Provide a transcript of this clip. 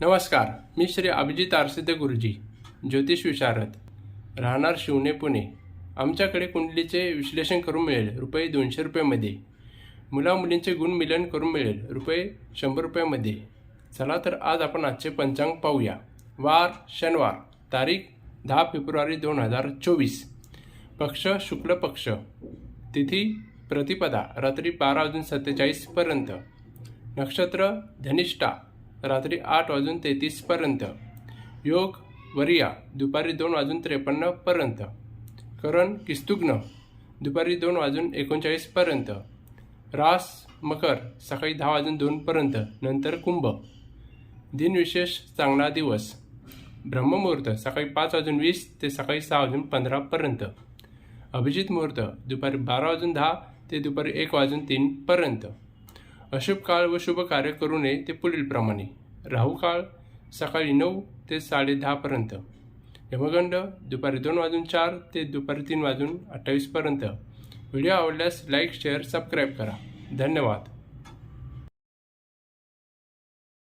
नमस्कार मी श्री अभिजित आरसिद्ध गुरुजी ज्योतिष विशारद. राहणार शिवणे पुणे. आमच्याकडे कुंडलीचे विश्लेषण करून मिळेल रुपये दोनशे रुपयामध्ये. मुलामुलींचे गुण मिलन करून मिळेल रुपये शंभर रुपयामध्ये. चला तर आज आपण आजचे पंचांग पाहूया. वार शनिवार तारीख दहा फेब्रुवारी दोन हजार चोवीस. पक्ष शुक्ल पक्ष. तिथी प्रतिपदा रात्री बारा वाजून सत्तेचाळीसपर्यंत नक्षत्र धनिष्ठा. रात्री आठ वाजून तेहतीसपर्यंत योग वरिया दुपारी दोन वाजून त्रेपन्नपर्यंत करण किस्तुग्न दुपारी दोन वाजून एकोणचाळीसपर्यंत रास मकर सकाळी दहा वाजून दोनपर्यंत नंतर कुंभ. दिनविशेष चांगला दिवस. ब्रह्ममुहूर्त सकाळी पाच वाजून वीस ते सकाळी सहा वाजून पंधरापर्यंत अभिजित मुहूर्त दुपारी बारा वाजून दहा ते दुपारी एक वाजून तीनपर्यंत अशुभ काळ व शुभ कार्य करू नये ते पुढीलप्रमाणे. राहू काळ सकाळी नऊ ते साडे दहापर्यंत यमगंड दुपारी दोन वाजून चार ते दुपारी तीन वाजून अठ्ठावीसपर्यंत व्हिडिओ आवडल्यास लाईक शेअर सबस्क्राईब करा. धन्यवाद.